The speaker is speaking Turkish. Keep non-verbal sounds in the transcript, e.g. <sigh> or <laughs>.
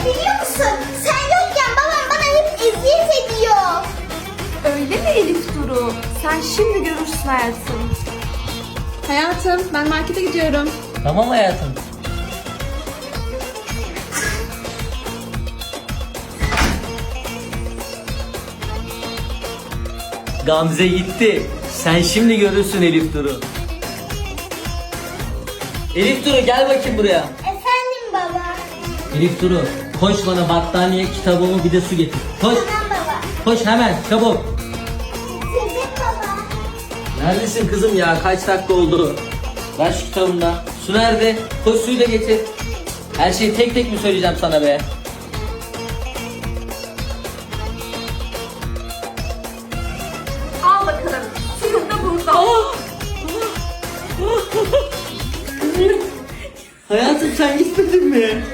biliyor musun? Sen yokken babam bana hep eziyet ediyor. Öyle mi Elif Duru? Sen şimdi görürsün hayatım. Hayatım ben markete gidiyorum. Tamam hayatım. Gamze gitti. Sen şimdi görürsün Elif Duru. Elif Duru gel bakayım buraya. Elif Duru koş bana battaniye kitabımı bir de su getir. Koş Tamam baba. koş hemen çabuk. Baba. Neredesin kızım ya kaç dakika oldu. Ver şu kitabını da. Su nerede? Koş suyu da getir. Her şeyi tek tek mi söyleyeceğim sana be? Al bakalım. Suyum da burada. <laughs> Hayatım sen gitmedin mi?